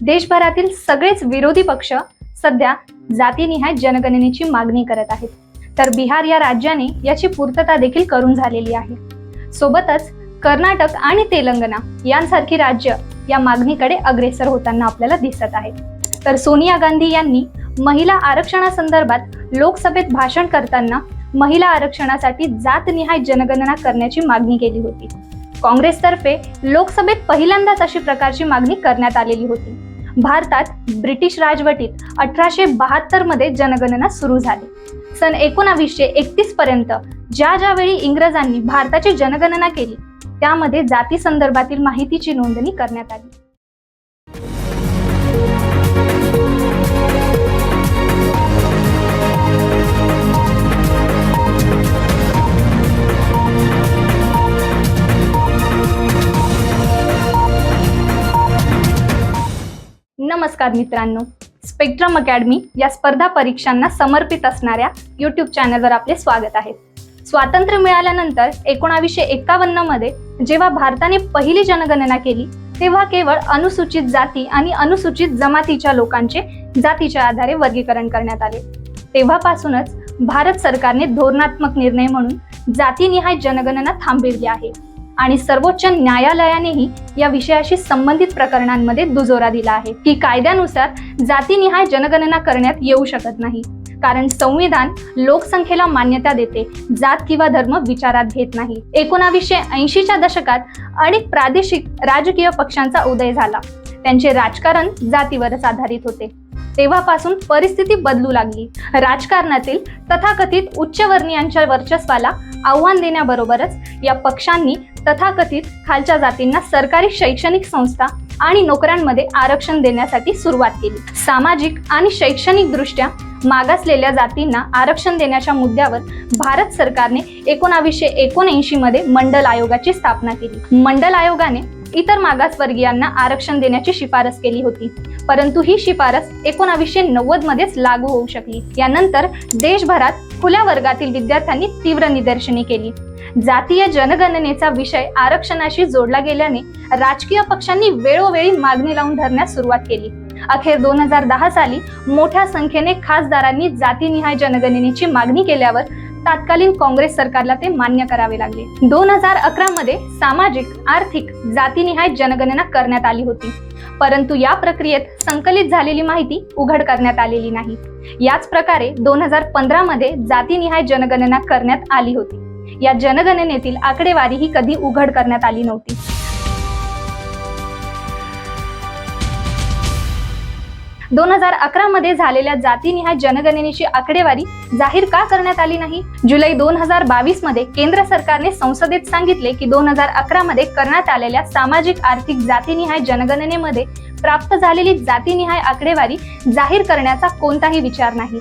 देशभरातील सगळेच विरोधी पक्ष सध्या जातीनिहाय जनगणनेची मागणी करत आहेत. तर बिहार या राज्याने याची पूर्तता देखील करून झालेली आहे. सोबतच कर्नाटक आणि तेलंगणा यांसारखी राज्य या मागणीकडे अग्रेसर होताना आपल्याला दिसत आहेत तर सोनिया गांधी यांनी महिला आरक्षणासंदर्भात लोकसभेत भाषण करताना महिला आरक्षणासाठी जातनिहाय जनगणना करण्याची मागणी केली होती. काँग्रेसतर्फे लोकसभेत पहिल्यांदाच अशी प्रकारची मागणी करण्यात आलेली होती. भारतात ब्रिटिश राजवटीत अठराशे बहात्तरमध्ये जनगणना सुरू झाली. सन एकोणावीसशे एकतीस पर्यंत ज्या ज्यावेळी इंग्रजांनी भारताची जनगणना केली त्यामध्ये जाती संदर्भातील माहितीची नोंदणी करण्यात आली. नमस्कार मित्रांनो. स्पेक्ट्रम अकॅडमी या स्पर्धा परीक्षांना समर्पित असणाऱ्या यूट्यूब चॅनलवर आपले स्वागत आहे. स्वातंत्र्य मिळाल्यानंतर एकोणावीसशे एकावन्नमध्ये जेव्हा भारताने पहिली जनगणना केली तेव्हा केवळ अनुसूचित जाती आणि अनुसूचित जमातीच्या लोकांचे जातीच्या आधारे वर्गीकरण करण्यात आले. तेव्हापासूनच भारत सरकारने धोरणात्मक निर्णय म्हणून जातीनिहाय जनगणना थांबविली आहे. आणि सर्वोच्च न्यायालयानेही या विषयाशी संबंधित प्रकरणांमध्ये दुजोरा दिला आहे. की कायद्यानुसार जातीनिहाय जनगणना करण्यात येऊ शकत नाही. कारण संविधान लोकसंख्येला मान्यता देते. जात किंवा धर्म विचारात घेत नाही. एकोणावीसशे ऐंशीच्या दशकात अनेक प्रादेशिक राजकीय पक्षांचा उदय झाला. त्यांचे राजकारण जातीवरच आधारित होते. तेव्हापासून परिस्थिती बदलू लागली. राजकारणातील तथाकथित उच्चवर्णीयांच्या वर्चस्वाला आव्हान देण्याबरोबरच या पक्षांनी तथाकथित खालच्या जातींना सरकारी शैक्षणिक संस्था आणि नोकऱ्यांमध्ये आरक्षण देण्यासाठी सुरुवात केली. सामाजिक आणि शैक्षणिक दृष्ट्या मागासलेल्या जातींना आरक्षण देण्याच्या मुद्द्यावर भारत सरकारने एकोणावीसशे एकोणऐंशी मध्ये मंडल आयोगाची स्थापना केली. मंडल आयोगाने इतर मागासवर्गीयांना आरक्षण देण्याची शिफारस केली होती. परंतु ही शिफारस एकोणावीसशे नव्वद मध्येच लागू होऊ शकली. यानंतर देशभरात खुल्या वर्गातील विद्यार्थ्यांनी तीव्र निदर्शने केली. जातीय जनगणनेचा विषय आरक्षणाशी जोडला गेल्याने राजकीय पक्षांनी वेळोवेळी मागणी लावून धरण्यास सुरुवात केली. अखेर दोन हजार दहा साली मोठ्या संख्येने खासदारांनी जातीनिहाय जनगणनेची मागणी केल्यावर तत्कालीन काँग्रेस सरकारला ते मान्य करावे लागले. दोन हजार अकरा मध्ये सामाजिक आर्थिक जातीनिहाय जनगणना करण्यात आली होती. परंतु या प्रक्रियेत संकलित झालेली माहिती उघड करण्यात आलेली नाही. याच प्रकारे दोन हजार पंधरा मध्ये जातीनिहाय जनगणना करण्यात आली होती. या जनगणनेतील आकडेवारी ही कधी उघड करण्यात आली नव्हती. दोन हजार अकरा मध्ये झालेल्या जातीनिहाय जनगणनेची आकडेवारी जाहीर का करण्यात आली नाही? जुलै दोन हजार बावीसमध्ये केंद्र सरकारने संसदेत सांगितले की दोन हजार अकरा मध्ये करण्यात आलेल्या सामाजिक आर्थिक जातीनिहाय जनगणनेमध्ये प्राप्त झालेली जातीनिहाय आकडेवारी जाहीर करण्याचा कोणताही विचार नाही.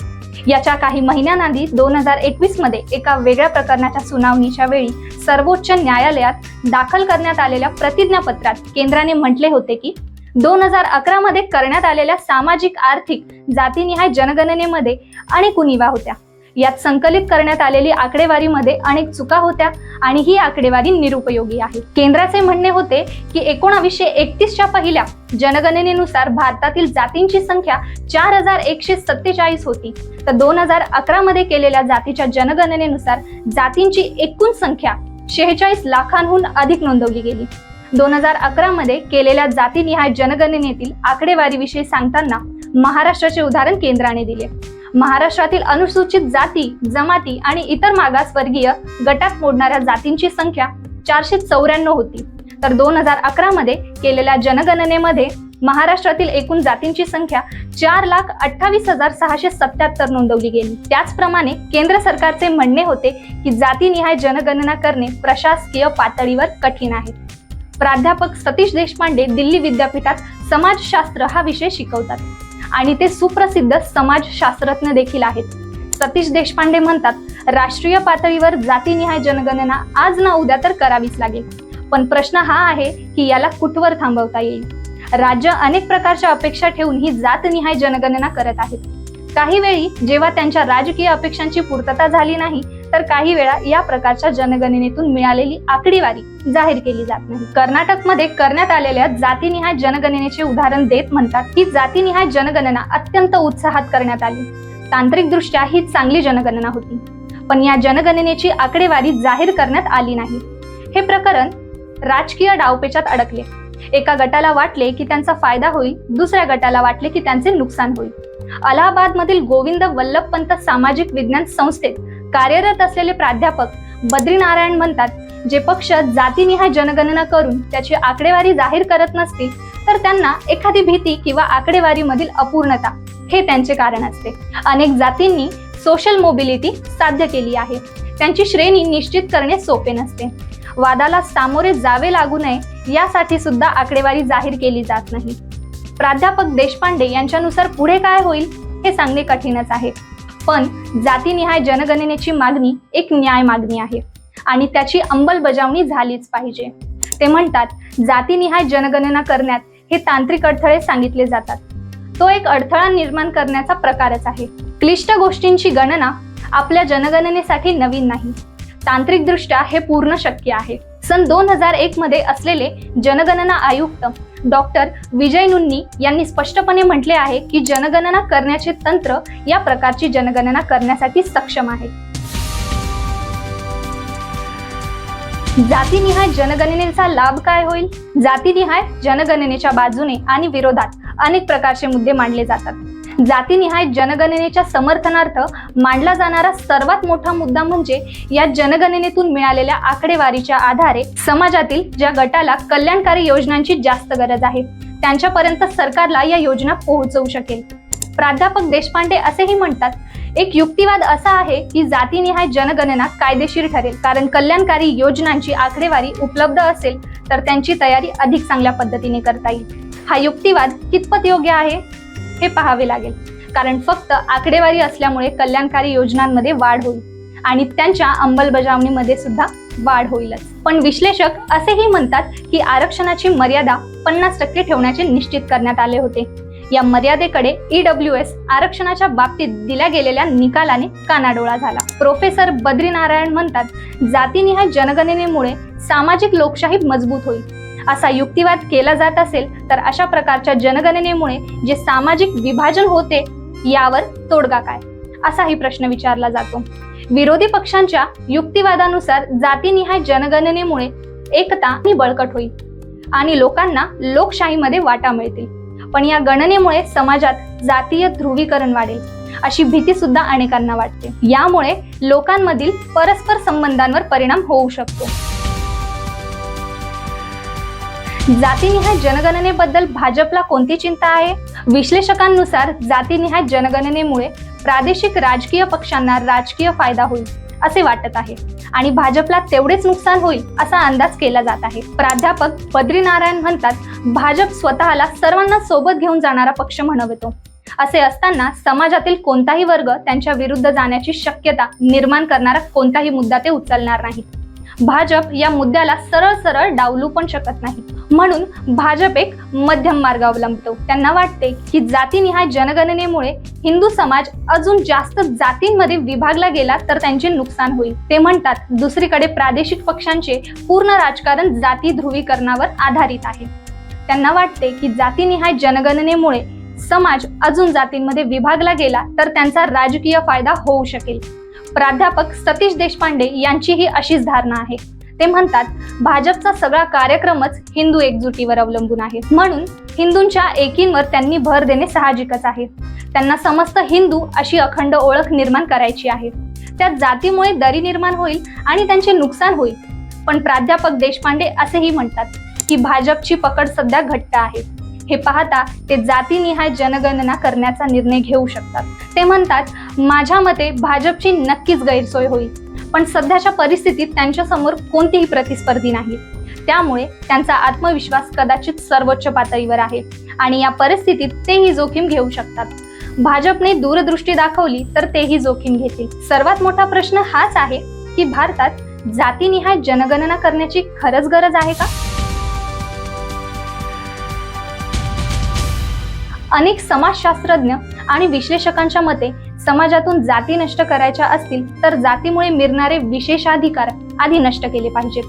याच्या काही महिन्यांआधी दोन हजार एकवीसमध्ये एका वेगळ्या प्रकरणाच्या सुनावणीच्या वेळी सर्वोच्च न्यायालयात दाखल करण्यात आलेल्या प्रतिज्ञापत्रात केंद्राने म्हटले होते की दोन हजार अकरा मध्ये करण्यात आलेल्या सामाजिक आर्थिक जातीनिहाय जनगणनेमध्ये अनेक उनिवा होत्या. यात संकलित करण्यात आलेली आकडेवारीमध्ये अनेक चुका होत्या आणि ही आकडेवारी निरुपयोगी आहे. केंद्राचे म्हणणे होते की एकोणावीसशे एकतीसच्या पहिल्या जनगणनेनुसार भारतातील जातींची संख्या चार हजार एकशे सत्तेचाळीस होती. तर दोन हजार अकरा मध्ये केलेल्या जातीच्या जनगणनेनुसार जातींची एकूण संख्या शेहेचाळीस लाखांहून अधिक नोंदवली गेली. दोन हजार अकरा मध्ये केलेल्या जातीनिहाय जनगणनेतील आकडेवारीविषयी सांगताना महाराष्ट्राचे उदाहरण केंद्राने दिले. महाराष्ट्रातील अनुसूचित जाती जमाती आणि इतर मागासवर्गीय गटात मोडणाऱ्या जातींची संख्या चारशे चौऱ्याण्णव होती. तर दोन हजार अकरा मध्ये केलेल्या जनगणनेमध्ये महाराष्ट्रातील एकूण जातींची संख्या चार लाख अठ्ठावीस हजार सहाशे सत्याहत्तर नोंदवली गेली. त्याचप्रमाणे केंद्र सरकारचे म्हणणे होते की जातीनिहाय जनगणना करणे प्रशासकीय पातळीवर कठीण आहे. प्राध्यापक सतीश देशपांडे दिल्ली विद्यापीठात समाजशास्त्र हा विषय शिकवतात. आणि ते सुप्रसिद्ध समाजशास्त्रज्ञ देखील आहेत. सतीश देशपांडे म्हणतात राष्ट्रीय पातळीवर जातीनिहाय जनगणना आज ना उद्या तर करावीच लागेल. पण प्रश्न हा आहे की याला कुठवर थांबवता येईल? राज्य अनेक प्रकारच्या अपेक्षा ठेवून ही जातनिहाय जनगणना करत आहेत. काही वेळी जेव्हा त्यांच्या राजकीय अपेक्षांची पूर्तता झाली नाही तर काही वेळा या प्रकारच्या जनगणनेतून मिळालेली आकडेवारी जाहीर केली जात नाही. कर्नाटकमध्ये करण्यात आलेल्या जातीनिहाय जनगणनेचे उदाहरण देत म्हणतात की जातीनिहाय जनगणना अत्यंत उत्साहात करण्यात आली. तांत्रिकदृष्ट्या ही चांगली जनगणना होती. पण या जनगणनेची आकडेवारी जाहीर करण्यात आली नाही. हे प्रकरण राजकीय डावपेचात अडकले. एका गटाला वाटले की त्यांचा फायदा होईल दुसऱ्या गटाला वाटले की त्यांचे नुकसान होईल. अलाहाबाद मधील गोविंद वल्लभपंत सामाजिक विज्ञान संस्थेत कार्यरत असलेले प्राध्यापक बद्रीनारायण म्हणतात जे पक्ष जातीनिहाय जनगणना करून त्याची आकडेवारी जाहीर करत नसतील तर त्यांना एखादी भीती किंवा आकडेवारीमधील अपूर्णता हे त्यांचे कारण असते. अनेक जातींनी सोशल मोबिलिटी साध्य केली आहे. त्यांची श्रेणी निश्चित करणे सोपे नसते. वादाला सामोरे जावे लागू नये यासाठी सुद्धा आकडेवारी जाहीर केली जात नाही. प्राध्यापक देशपांडे यांच्यानुसार पुढे काय होईल हे सांगणे कठीणच आहे. पण जातीनिहाय जनगणनेची मागणी एक न्याय मागणी आहे. आणि त्याची अंमलबजावणी झालीच पाहिजे. ते म्हणतात जातीनिहाय जनगणना करण्यात हे तांत्रिक अडथळे सांगितले जातात. तो एक अडथळा निर्माण करण्याचा प्रकारच आहे. क्लिष्ट गोष्टींची गणना आपल्या जनगणनेसाठी नवीन नाही. तांत्रिकदृष्ट्या हे पूर्ण शक्य आहे. सन दोन हजार एक मध्ये असलेले जनगणना आयुक्त डॉक्टर विजय नुन्नी यांनी स्पष्टपणे म्हटले आहे की जनगणना करण्याचे तंत्र या प्रकारची जनगणना करण्यासाठी सक्षम आहे. जातीनिहाय जनगणनेचा लाभ काय होईल? जातीनिहाय जनगणनेच्या बाजूने आणि विरोधात अनेक प्रकारचे मुद्दे मांडले जातात. जातीनिहाय जनगणनेच्या समर्थनार्थ मांडला जाणारा सर्वात मोठा मुद्दा म्हणजे या जनगणनेतून मिळालेल्या आकडेवारीच्या आधारे समाजातील ज्या गटाला कल्याणकारी योजनांची जास्त गरज आहे त्यांच्यापर्यंत सरकारला या योजना पोहोचवू शकेल. प्राध्यापक देशपांडे असेही म्हणतात एक युक्तिवाद असा आहे की जातीनिहाय जनगणना कायदेशीर ठरेल कारण कल्याणकारी योजनांची आकडेवारी उपलब्ध असेल तर त्यांची तयारी अधिक चांगल्या पद्धतीने करता येईल. हा युक्तिवाद कितपत योग्य आहे? हे पाहावे लागेल. कारण फक्त आकडेवारी असल्यामुळे कल्याणकारी योजनांमध्ये वाढ होईल आणि त्यांच्या अंमलबजावणीमध्ये सुद्धा वाढ होईलच. पण विश्लेषक असेही म्हणतात की आरक्षणाची मर्यादा पन्नास टक्के ठेवण्याचे निश्चित करण्यात आले होते. या मर्यादेकडे ईडब्ल्यू एस आरक्षणाच्या बाबतीत दिल्या गेलेल्या निकालाने कानाडोळा झाला. प्रोफेसर बद्रीनारायण म्हणतात जातीनिहाय जनगणनेमुळे सामाजिक लोकशाही मजबूत होईल. असा युक्तिवाद केला जात असेल तर अशा प्रकारच्या जनगणनेमुळे जे सामाजिक विभाजन होते यावर तोडगा काय? असाही प्रश्न विचारला जातो. विरोधी पक्षांच्या युक्तिवादानुसार जातीनिहाय जनगणनेमुळे एकता आणि बळकट होईल आणि लोकांना लोकशाहीमध्ये वाटा मिळतील. पण या गणनेमुळे समाजात जातीय ध्रुवीकरण वाढेल अशी भीती सुद्धा अनेकांना वाटते. यामुळे लोकांमधील परस्पर संबंधांवर परिणाम होऊ शकतो. जातीनिहाय जनगणनेबद्दल भाजपला कोणती चिंता आहे? विश्लेषकांनुसार जातीनिहाय जनगणनेमुळे प्रादेशिक राजकीय पक्षांना राजकीय फायदा होईल असे वाटत आहे. आणि भाजपला तेवढेच नुकसान होईल असा अंदाज केला जात आहे. प्राध्यापक बद्रीनारायण म्हणतात भाजप स्वतःला सर्वांना सोबत घेऊन जाणारा पक्ष म्हणवतो असे असताना समाजातील कोणताही वर्ग त्यांच्या विरुद्ध जाण्याची शक्यता निर्माण करणारा कोणताही मुद्दा ते उचलणार नाहीत. भाजप या मुद्द्याला सरळ सरळ डावलू पण शकत नाही. म्हणून भाजप एक मध्यम मार्ग अवलंबतो. त्यांना वाटते की जातीनिहाय जनगणनेमुळे हिंदू समाज अजून जास्त जातींमध्ये विभागला गेला तर त्यांचे नुकसान होईल. ते म्हणतात दुसरीकडे प्रादेशिक पक्षांचे पूर्ण राजकारण जाती ध्रुवीकरणावर आधारित आहे. त्यांना वाटते की जातीनिहाय जनगणनेमुळे समाज अजून जातींमध्ये विभागला गेला तर त्यांचा राजकीय फायदा होऊ शकेल. प्राध्यापक सतीश देशपांडे यांचीही अशीच धारणा आहे. ते म्हणतात भाजपचा सगळा कार्यक्रमच हिंदू एकजुटीवर अवलंबून आहे. म्हणून हिंदूंच्या एकींवर त्यांनी भर देणे साहजिकच आहे. त्यांना समस्त हिंदू अशी अखंड ओळख निर्माण करायची आहे. त्या जातीमुळे दरी निर्माण होईल आणि त्यांचे नुकसान होईल. पण प्राध्यापक देशपांडे असेही म्हणतात की भाजपची पकड सध्या घट्ट आहे. हे पाहता ते जातीनिहाय जनगणना करण्याचा निर्णय घेऊ शकतात. ते म्हणतात माझ्या मते भाजपची नक्कीच गैरसोय होईल. पण सध्याच्या परिस्थितीत त्यांच्यासमोर कोणतीही प्रतिस्पर्धी नाही. त्यामुळे त्यांचा आत्मविश्वास कदाचित सर्वोच्च पातळीवर आहे आणि या परिस्थितीत तेही जोखीम घेऊ शकतात. भाजपने दूरदृष्टी दाखवली तर तेही जोखीम घेतील. सर्वात मोठा प्रश्न हाच आहे की भारतात जातीनिहाय जनगणना करण्याची खरंच गरज आहे का? अनेक समाजशास्त्रज्ञ आणि विश्लेषकांच्या मते समाजातून जाती नष्ट करायच्या असतील तर जातीमुळे मिळणारे विशेषाधिकार आधी नष्ट केले पाहिजेत.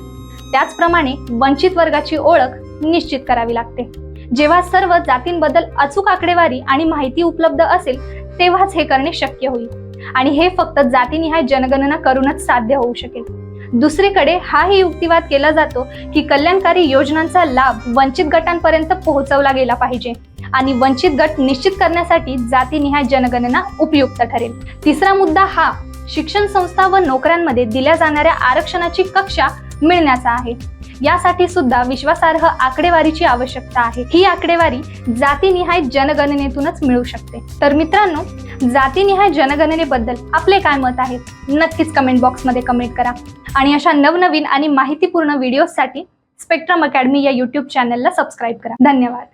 त्याचप्रमाणे वंचित वर्गाची ओळख निश्चित करावी लागते. जेव्हा सर्व जातींबद्दल अचूक आकडेवारी आणि माहिती उपलब्ध असेल तेव्हाच हे करणे शक्य होईल. आणि हे फक्त जातीनिहाय जनगणना करूनच साध्य होऊ शकेल. दुसरीकडे हाही युक्तिवाद केला जातो की कल्याणकारी योजनांचा लाभ वंचित गटांपर्यंत पोहोचवला गेला पाहिजे. आणि वंचित गट निश्चित करण्यासाठी जातीनिहाय जनगणना उपयुक्त ठरेल. तिसरा मुद्दा हा शिक्षण संस्था व नोकऱ्यांमध्ये दिल्या जाणाऱ्या आरक्षणाची कक्षा मिळण्याचा आहे. यासाठी सुद्धा विश्वासार्ह आकडेवारीची आवश्यकता आहे. ही आकडेवारी जातीनिहाय जनगणनेतूनच मिळू शकते. तर मित्रांनो जातीनिहाय जनगणनेबद्दल आपले काय मत आहे? नक्कीच कमेंट बॉक्समध्ये कमेंट करा. आणि अशा नवनवीन आणि माहितीपूर्ण व्हिडिओसाठी स्पेक्ट्रम अकॅडमी या युट्यूब चॅनलला सबस्क्राईब करा. धन्यवाद.